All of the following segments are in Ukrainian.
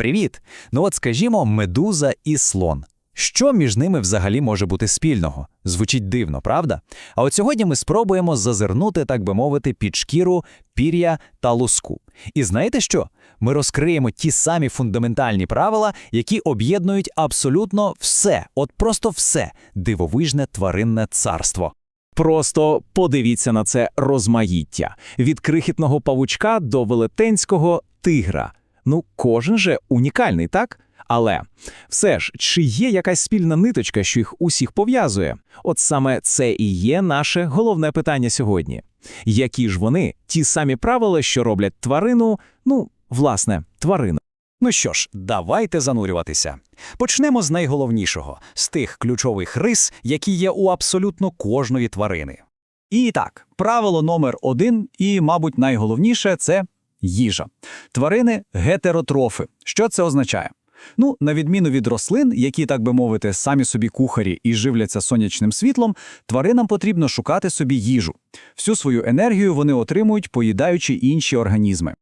Привіт! Ну от скажімо, медуза і слон. Що між ними взагалі може бути спільного? Звучить дивно, правда? А от сьогодні ми спробуємо зазирнути, так би мовити, під шкіру, пір'я та луску. І знаєте що? Ми розкриємо ті самі фундаментальні правила, які об'єднують абсолютно все, от просто все дивовижне тваринне царство. Просто подивіться на це розмаїття від крихітного павучка до велетенського тигра. Ну, кожен же унікальний, так? Але все ж, чи є якась спільна ниточка, що їх усіх пов'язує? От саме це і є наше головне питання сьогодні. Які ж вони, ті самі правила, що роблять тварину, ну, власне, тварину? Ну що ж, давайте занурюватися. Почнемо з найголовнішого з тих ключових рис, які є у абсолютно кожної тварини. І так, правило номер один, і, мабуть, найголовніше це їжа. Тварини гетеротрофи. Що це означає? Ну, на відміну від рослин, які, так би мовити, самі собі кухарі і живляться сонячним світлом, тваринам потрібно шукати собі їжу. Всю свою енергію вони отримують, поїдаючи інші організми.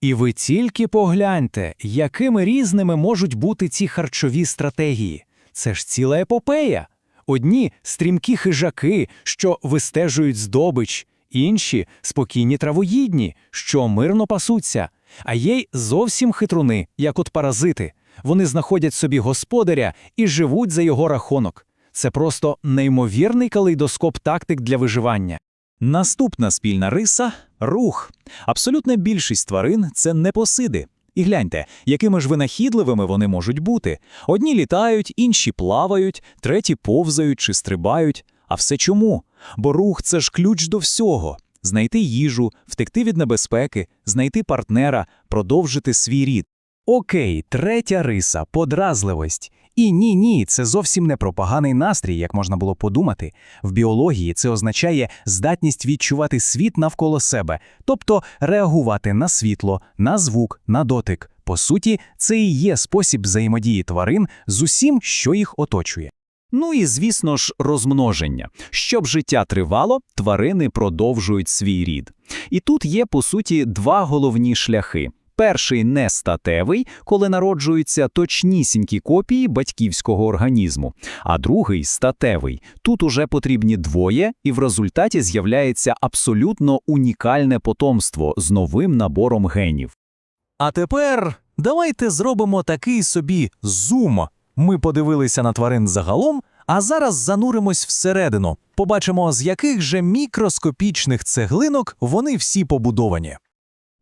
І ви тільки погляньте, якими різними можуть бути ці харчові стратегії. Це ж ціла епопея. Одні стрімкі хижаки, що вистежують здобич, інші спокійні травоїдні, що мирно пасуться, а є й зовсім хитруни, як от паразити. Вони знаходять собі господаря і живуть за його рахунок. Це просто неймовірний калейдоскоп тактик для виживання. Наступна спільна риса рух. Абсолютна більшість тварин це непосиди. І гляньте, якими ж винахідливими вони можуть бути. Одні літають, інші плавають, треті повзають чи стрибають. А все чому? Бо рух це ж ключ до всього. Знайти їжу, втекти від небезпеки, знайти партнера, продовжити свій рід. Окей, третя риса подразливость. І ні, ні, це зовсім не про поганий настрій, як можна було подумати. В біології це означає здатність відчувати світ навколо себе, тобто реагувати на світло, на звук, на дотик. По суті, це і є спосіб взаємодії тварин з усім, що їх оточує. Ну і, звісно ж, розмноження. Щоб життя тривало, тварини продовжують свій рід. І тут є, по суті, два головні шляхи. Перший нестатевий, коли народжуються точнісінькі копії батьківського організму, а другий статевий. Тут уже потрібні двоє, і в результаті з'являється абсолютно унікальне потомство з новим набором генів. А тепер давайте зробимо такий собі зум. Ми подивилися на тварин загалом, а зараз зануримось всередину. Побачимо, з яких же мікроскопічних цеглинок вони всі побудовані.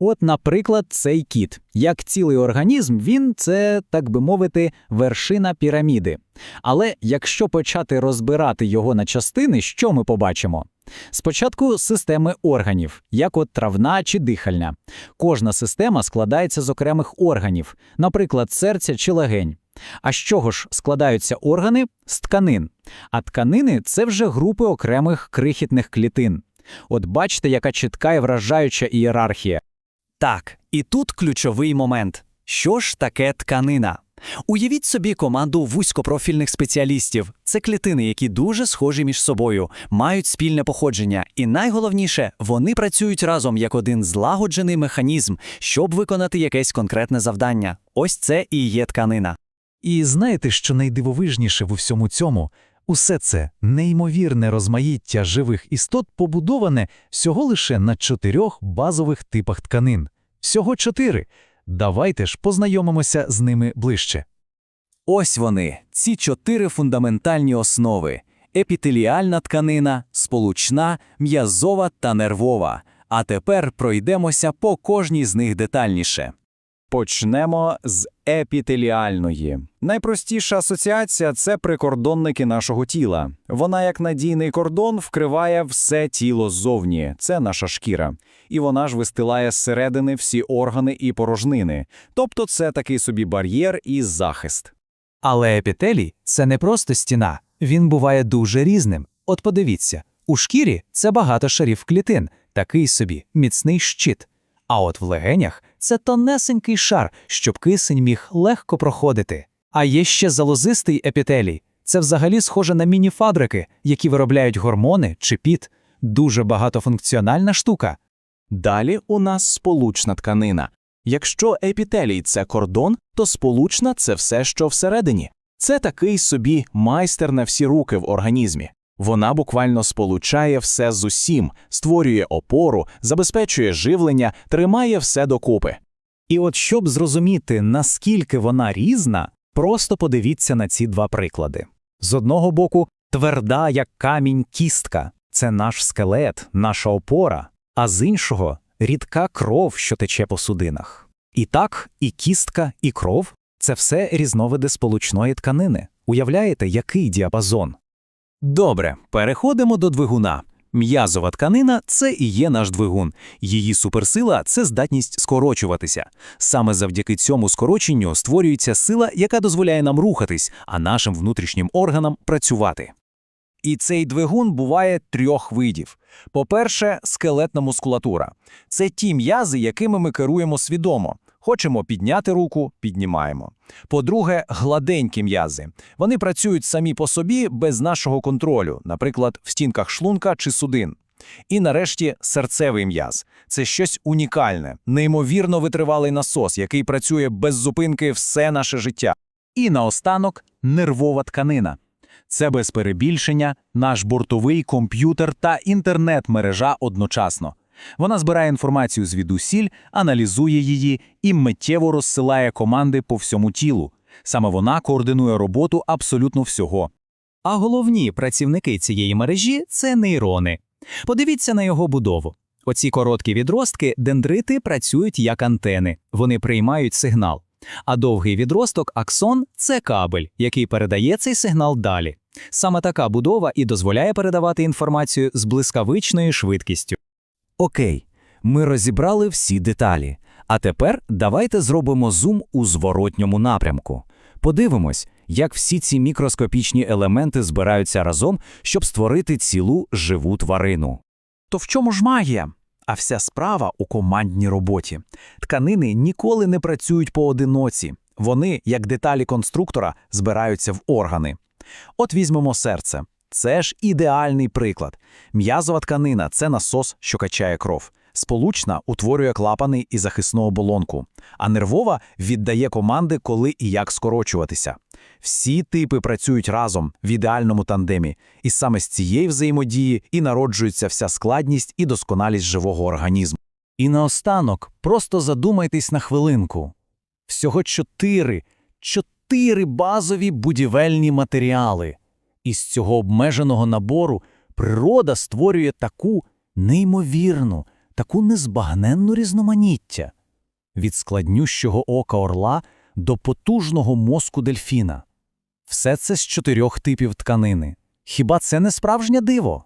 От, наприклад, цей кіт. Як цілий організм, він це, так би мовити, вершина піраміди. Але якщо почати розбирати його на частини, що ми побачимо? Спочатку системи органів, як от травна чи дихальня. Кожна система складається з окремих органів, наприклад, серця чи легень. А з чого ж складаються органи? З тканин. А тканини це вже групи окремих крихітних клітин. От бачите, яка чітка і вражаюча ієрархія. Так, і тут ключовий момент. Що ж таке тканина? Уявіть собі команду вузькопрофільних спеціалістів. Це клітини, які дуже схожі між собою, мають спільне походження, і найголовніше, вони працюють разом як один злагоджений механізм, щоб виконати якесь конкретне завдання. Ось це і є тканина. І знаєте, що найдивовижніше в усьому цьому? Усе це неймовірне розмаїття живих істот побудоване всього лише на чотирьох базових типах тканин. Всього чотири. Давайте ж познайомимося з ними ближче. Ось вони, ці чотири фундаментальні основи: епітеліальна тканина, сполучна, м'язова та нервова. А тепер пройдемося по кожній з них детальніше. Почнемо з епітеліальної. Найпростіша асоціація це прикордонники нашого тіла. Вона, як надійний кордон, вкриває все тіло ззовні, це наша шкіра. І вона ж вистилає зсередини всі органи і порожнини. Тобто це такий собі бар'єр і захист. Але епітелій це не просто стіна, він буває дуже різним. От подивіться, у шкірі це багато шарів клітин, такий собі міцний щит. А от в легенях це тонесенький шар, щоб кисень міг легко проходити. А є ще залозистий епітелій. Це взагалі схоже на міні-фабрики, які виробляють гормони чи піт. Дуже багатофункціональна штука. Далі у нас сполучна тканина. Якщо епітелій це кордон, то сполучна це все, що всередині. Це такий собі майстер на всі руки в організмі. Вона буквально сполучає все з усім, створює опору, забезпечує живлення, тримає все докупи. І от щоб зрозуміти, наскільки вона різна, просто подивіться на ці два приклади. З одного боку, тверда, як камінь, кістка це наш скелет, наша опора, а з іншого рідка кров, що тече по судинах. І так, і кістка, і кров це все різновиди сполучної тканини. Уявляєте, який діапазон? Добре, переходимо до двигуна. М'язова тканина це і є наш двигун. Її суперсила це здатність скорочуватися. Саме завдяки цьому скороченню створюється сила, яка дозволяє нам рухатись, а нашим внутрішнім органам працювати. І цей двигун буває трьох видів. По-перше, скелетна мускулатура. Це ті м'язи, якими ми керуємо свідомо. Хочемо підняти руку – піднімаємо. По-друге, гладенькі м'язи. Вони працюють самі по собі без нашого контролю, наприклад, в стінках шлунка чи судин. І нарешті серцевий м'яз. Це щось унікальне, неймовірно витривалий насос, який працює без зупинки все наше життя. І наостанок нервова тканина. Це без перебільшення наш бортовий комп'ютер та інтернет-мережа одночасно. Вона збирає інформацію звідусіль, аналізує її і миттєво розсилає команди по всьому тілу. Саме вона координує роботу абсолютно всього. А головні працівники цієї мережі це нейрони. Подивіться на його будову. Оці короткі відростки, дендрити, працюють як антени, вони приймають сигнал. А довгий відросток аксон це кабель, який передає цей сигнал далі. Саме така будова і дозволяє передавати інформацію з блискавичною швидкістю. Окей, ми розібрали всі деталі. А тепер давайте зробимо зум у зворотньому напрямку. Подивимось, як всі ці мікроскопічні елементи збираються разом, щоб створити цілу живу тварину. То в чому ж магія? А вся справа у командній роботі. Тканини ніколи не працюють поодиноці. Вони, як деталі конструктора, збираються в органи. От візьмемо серце. Це ж ідеальний приклад. М'язова тканина це насос, що качає кров. Сполучна утворює клапани і захисну оболонку, а нервова віддає команди, коли і як скорочуватися. Всі типи працюють разом в ідеальному тандемі, і саме з цієї взаємодії і народжується вся складність і досконалість живого організму. І наостанок просто задумайтесь на хвилинку. Всього чотири, чотири базові будівельні матеріали. Із цього обмеженого набору природа створює таку неймовірну, таку незбагненну різноманіття. Від складнющого ока орла до потужного мозку дельфіна. Все це з чотирьох типів тканини. Хіба це не справжнє диво?